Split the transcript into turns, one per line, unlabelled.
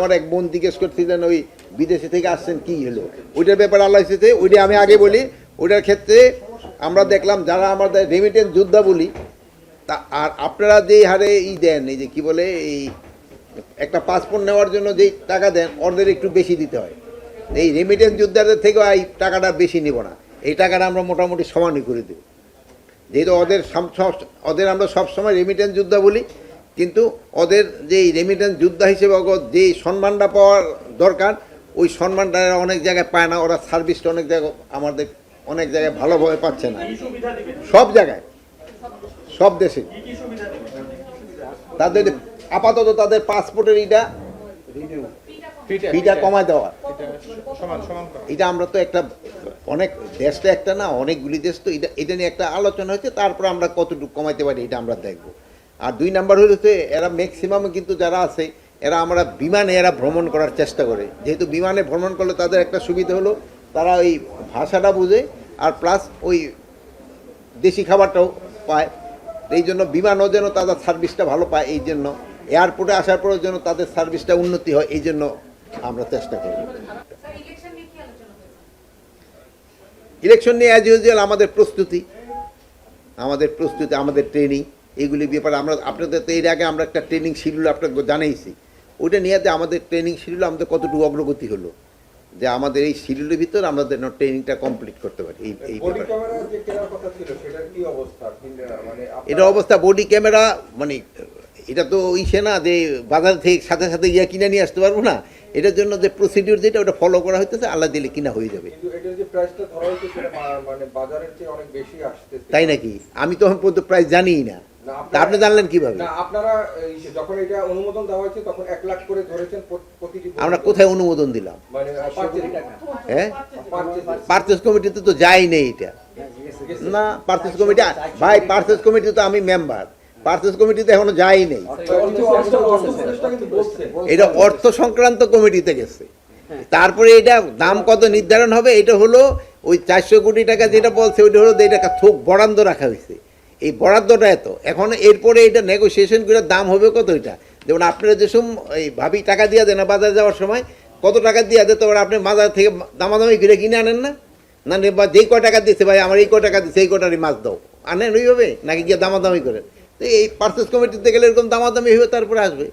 আমার এক বোন জিজ্ঞেস করছিলেন, ওই বিদেশে থেকে আসছেন, কি হলো? ওইটার ব্যাপারে আল্লাহ এসেছে, ওইটা আমি আগে বলি। ওইটার ক্ষেত্রে আমরা দেখলাম, যারা আমাদের রেমিটেন্স যোদ্ধা বলি, তা আর আপনারা যেই হারে ই দেন, এই যে কি বলে, এই একটা পাসপোর্ট নেওয়ার জন্য যেই টাকা দেন, ওদের একটু বেশি দিতে হয়। এই রেমিটেন্স যোদ্ধাদের থেকেও এই টাকাটা বেশি নিব না। এই টাকাটা আমরা মোটামুটি সমানই করে দেব। যেহেতু ওদের ওদের আমরা সবসময় রেমিটেন্স যোদ্ধা বলি কিন্তু ওদের যে রেমিটেন্স যোদ্ধা হিসেবে যে সম্মানটা পাওয়ার দরকার ওই সম্মানটা অনেক জায়গায় পায় না ওরা সার্ভিসটা অনেক জায়গায় আমাদের অনেক জায়গায় ভালোভাবে পাচ্ছে না। সব জায়গায়। সব দেশে। তাদের আপাতত তাদের পাসপোর্টের ইটা ফিটা কমায় দেওয়া। এটা আমরা তো একটা অনেক দেশটা একটা না অনেকগুলি দেশ তো এটা এটা নিয়ে একটা আলোচনা হয়েছে তারপর আমরা কতটুকু কমাইতে পারি এটা আমরা দেখব। আর দুই নাম্বার হচ্ছে এরা ম্যাক্সিমাম কিন্তু যারা আছে, এরা আমরা বিমানে এরা ভ্রমণ করার চেষ্টা করে। যেহেতু বিমানে ভ্রমণ করলে তাদের একটা সুবিধা হলো, তারা ওই ভাষাটা বুঝে, আর প্লাস ওই দেশি খাবারটাও পায়। এই জন্য বিমানও যেন তাদের সার্ভিসটা ভালো পায়, এই জন্য এয়ারপোর্টে আসার পরেও যেন তাদের সার্ভিসটা উন্নতি হয়, এই জন্য আমরা চেষ্টা
করি। ইলেকশন নিয়ে
অ্যাজ ইউজুয়াল আমাদের প্রস্তুতি আমাদের প্রস্তুতি, আমাদের ট্রেনিং এগুলি ব্যাপারে আমরা আপনাদের তো এর আগে আমরা একটা ট্রেনিং শিডিউল আপনাকে জানাইছি। ওইটা নিয়েতে আমাদের ট্রেনিং শিডিউল আমাদের কতটুকু অগ্রগতি হলো? যে আমাদের এই শিডিউলের ভিতর আমরা যেন ট্রেনিংটা কমপ্লিট করতে পারি। এই এই?
মানে
এটা অবস্থা বডি ক্যামেরা মানে এটা তো ইসে না যে বাজার থেকে সাথে সাথে ইয়া কিনে নিয়ে আসতে পারব না। এটার জন্য যে প্রসিডিউর যেটা ওটা ফলো করা হইতেছে আল্লাহ দিলে কিনা হয়ে যাবে।
মানে
তাই নাকি? আমি তখন পর্যন্ত প্রাইস জানিই না। তা আপনি জানলেন কীভাবে
আপনারা যখন এটা অনুমোদন দেওয়া হয়েছে তখন এক লাখ করে ধরেছেন প্রতিটি
আমরা কোথায় অনুমোদন দিলাম
মানে পার্চেস
হ্যাঁ কমিটিতে তো যাই নেই এটা না পার্চেস কমিটি ভাই পার্চেস কমিটি তো আমি মেম্বার পার্চেস কমিটিতে এখনও যাই নেই এটা অর্থ সংক্রান্ত কমিটিতে গেছে তারপরে এটা দাম কত নির্ধারণ হবে এটা হলো ওই চারশো কোটি টাকা যেটা বলছে ওইটা হলো এটা একটা থোক বরাদ্দ রাখা হয়েছে এই বরাদ্দটা এত। এখন এরপরে এটা নেগোসিয়েশন করে দাম হবে কত এটা? যেমন আপনারা যেসব এই ভাবি টাকা দিয়ে দেন বাজারে যাওয়ার সময়, কত টাকা দিয়ে দেয় তখন আপনি বাজার থেকে দামাদামি করে কিনে আনেন না? না, নে, বা যেই ক টাকা দিচ্ছে ভাই, আমার এই ক টাকা দিচ্ছে এই কটারই মাছ দাও। আনেন ওইভাবে, নাকি গিয়ে দামাদামি করেন? তো এই পার্সেস কমিটিতে গেলে এরকম দামাদামি হবে তারপরে আসবে।